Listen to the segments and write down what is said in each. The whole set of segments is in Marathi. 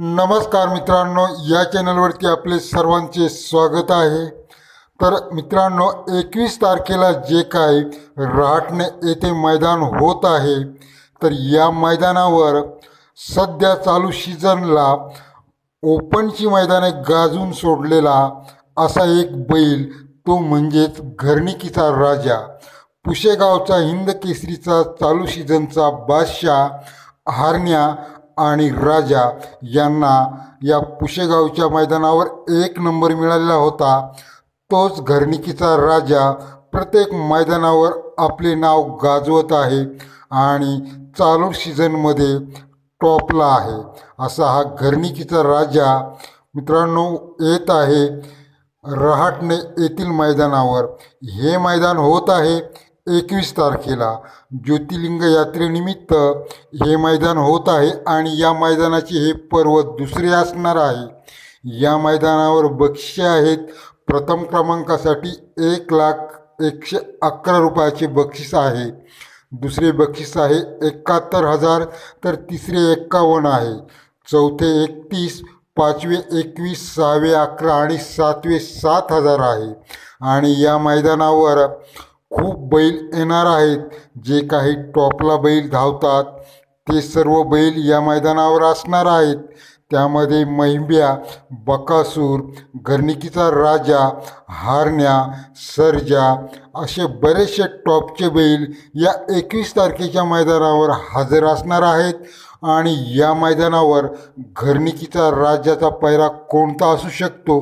नमस्कार मित्रांनो या चॅनलवरती आपले सर्वांचे स्वागत आहे. तर मित्रांनो एकवीस तारखेला जे काय रहाटणे येथे मैदान होत आहे तर या मैदानावर सध्या चालू सीझनला ओपनची मैदाने गाजून सोडलेला असा एक बैल तो म्हणजेच घरणिकीचा राजा पुशेगावचा हिंद केसरीचा चालू सीझनचा बादशाह हारण्या आणि राजा यांना या पुशेगावच्या मैदानावर एक नंबर मिळालेला होता. तोच घरणिकीचा राजा प्रत्येक मैदानावर आपले नाव गाजवत आहे आणि चालू सीझनमध्ये टॉपला आहे. असा हा घरणिकीचा राजा मित्रांनो येत आहे रहाटणे येथील मैदानावर. हे मैदान होत आहे एकवीस तारखेला ज्योतिर्लिंग यात्रेनिमित्त हे मैदान होत आहे आणि या मैदानाचे हे पर्व दुसरे असणार आहे. या मैदानावर बक्षिसे आहेत. प्रथम क्रमांकासाठी एक लाख एकशे अकरा रुपयाचे बक्षीस आहे. दुसरे बक्षीस आहे एकाहत्तर हजार तर तिसरे एक्कावन्न आहे. चौथे एकतीस पाचवे एकवीस सहावे अकरा आणि सातवे सात हजार आहे. आणि या मैदानावर खूप बैल येणार आहेत. जे काही टॉपला बैल धावतात ते सर्व बैल या मैदानावर असणार आहेत. त्यामध्ये महिंब्या बकासूर घरणिकीचा राजा हारण्या सर्जा असे बरेचसे टॉपचे बैल या एकवीस तारखेच्या मैदानावर हजर असणार आहेत. आणि या मैदानावर घरणिकीचा राजाचा पैरा कोणता असू शकतो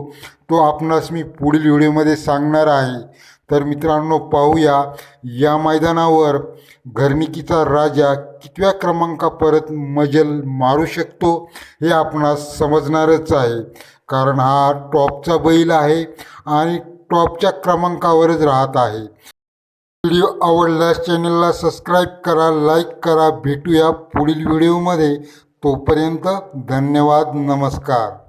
तो आपणास मी पुढील व्हिडिओमध्ये सांगणार आहे. तर मित्रांनो पाहूया या मैदानावर घरणिकीचा राजा कितव्या क्रमांकापर्यंत मजल मारू शकतो हे आपणास समजणारच आहे. कारण हा टॉपचा बैल आहे आणि टॉपच्या क्रमांकावरच राहत आहे. व्हिडिओ आवडल्यास चॅनलला सबस्क्राईब करा लाईक करा. भेटूया पुढील व्हिडिओमध्ये. तोपर्यंत धन्यवाद नमस्कार.